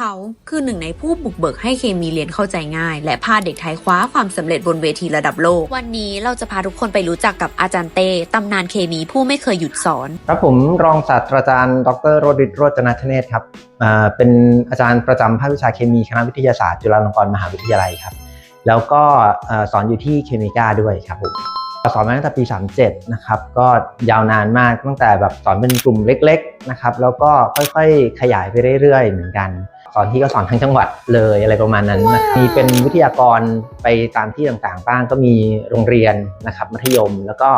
เขาคือหนึ่งในผู้บุกเบิกให้เคมีเรียนเข้าใจง่าย และพาเด็กไทยคว้าความสำเร็จบนเวทีระดับโลก วันนี้เราจะพาทุกคนไปรู้จักกับอาจารย์เต้ตำนานเคมีผู้ไม่เคยหยุดสอน ครับผมรองศาสตราจารย์ ดรโรดิตโรจนชเนศครับอ่าเป็นอาจารย์ประจำภาควิชาเคมีคณะวิทยาศาสตร์จุฬาลงกรณ์มหาวิทยาลัยครับ แล้วก็เอ่อสอนอยู่ที่เคมีกาด้วยครับผมสอนมาตั้งแต่ปี 37 นะครับ ก็ยาวนานมากตั้งแต่แบบสอนเป็นกลุ่มเล็ก ๆ นะครับ แล้วก็ค่อยๆ ขยายไปเรื่อย ๆ เหมือนกัน สอนที่ก็สอนทั้งจังหวัดเลยอะไรประมาณนั้นนะมีเป็นวิทยากรไปตามที่ต่างๆ บ้างก็มีโรงเรียนนะครับมัธยม แล้วก็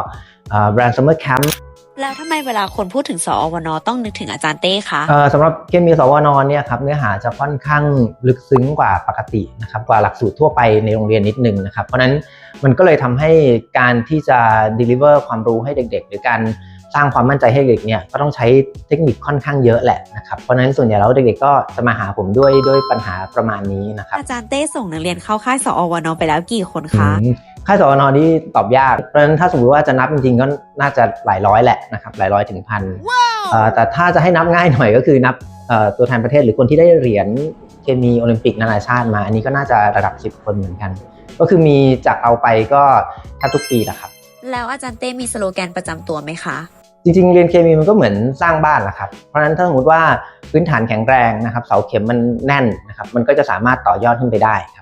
แบรนด์ซัมเมอร์แคมป์แล้วทำไมเวลาคนพูดถึงสอวนต้องนึกถึงอาจารย์เต้คะเอ่อสำหรับเคมีสวนเนี่ยครับเนื้อหาจะค่อนข้างลึกซึ้งกว่าปกตินะครับกว่าหลักสูตรทั่วไปในโรงเรียนนิดนึงนะครับเพราะฉะนั้นมันก็เลยทำให้การที่จะ deliver ความรู้ให้เด็ก ๆ หรือการ สร้างความมั่นใจให้เด็กเนี่ยก็ต้องใช้เทคนิคค่อนข้างเยอะแหละนะครับเพราะฉะนั้นส่วนใหญ่แล้วเด็กๆก็จะมาหาผมด้วยด้วยปัญหาประมาณนี้นะครับอาจารย์เต้ส่งนักเรียนเข้าค่ายสอวนไปแล้วกี่คนคะอืมค่ายสวนนี่ตอบยาก เพราะฉะนั้นถ้าสมมติว่าจะนับจริงๆ ก็น่าจะหลายร้อยแหละนะครับหลายร้อยถึงพันเอ่อแต่ถ้าจะให้นับง่ายหน่อยก็คือนับเอ่อตัวแทนประเทศหรือคนที่ได้เหรียญเคมีโอลิมปิกนานาชาติมา อันนี้ก็น่าจะระดับ 10 คนเหมือนกัน ก็คือมีจากเอาไปก็แทบทุกปีแหละครับ แล้วอาจารย์เต้มีสโลแกนประจำตัวไหมคะ จริงๆ เรียนเคมีมันก็เหมือนสร้างบ้านแหละครับ เพราะฉะนั้นถ้าสมมติว่าพื้นฐานแข็งแรงนะครับ เสาเข็มมันแน่นนะครับ มันก็จะสามารถต่อยอดขึ้นไปได้ครับ